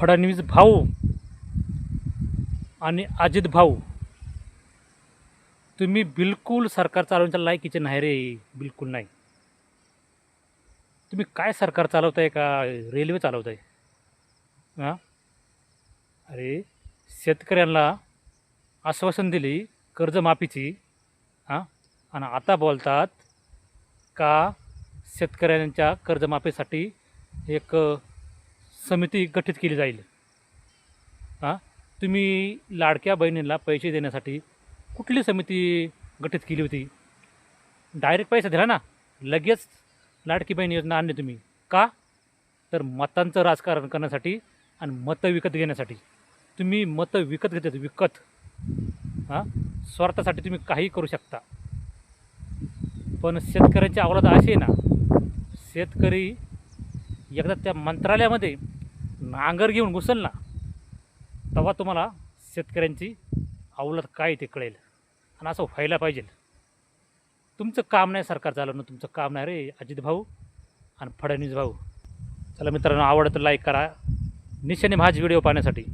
फडणवीस भाऊ आणि अजित भाऊ तुम्ही बिलकुल सरकार चालवण्याच्या लायकीचे नाही रे. बिलकुल नाही. तुम्ही काय सरकार चालवताय का? रेल्वे चालवताय. हां? अरे शेतकऱ्यांना आश्वासन दिली कर्जमाफीची. हां? आणि आता बोलतात का शेतकऱ्यांच्या कर्जमाफीसाठी एक समिती गठीत केली जाईल. हां? तुम्ही लाडक्या बहिणींना पैसे देण्यासाठी कुठली समिती गठीत केली होती? डायरेक्ट पैसा दिला ना? लगेच लाडकी बहीण योजना आणली तुम्ही. का? तर मतांचं राजकारण करण्यासाठी आणि मतं विकत घेण्यासाठी. तुम्ही मतं विकत घेतात विकत. हां? स्वार्थासाठी तुम्ही काही करू शकता. पण शेतकऱ्यांची अवलाद अशी आहे ना शेतकरी एकदा त्या मंत्रालयामध्ये नांगर घेऊन घुसल ना तेव्हा तुम्हाला शेतकऱ्यांची अवलत काय ते कळेल. आणि असं व्हायला पाहिजे. तुमचं काम नाही सरकार चालवणं तुमचं काम नाही रे अजित भाऊ आणि फडणवीस भाऊ. चला मित्रांनो आवडतं लाईक करा. निशाने माझे व्हिडिओ पाहण्यासाठी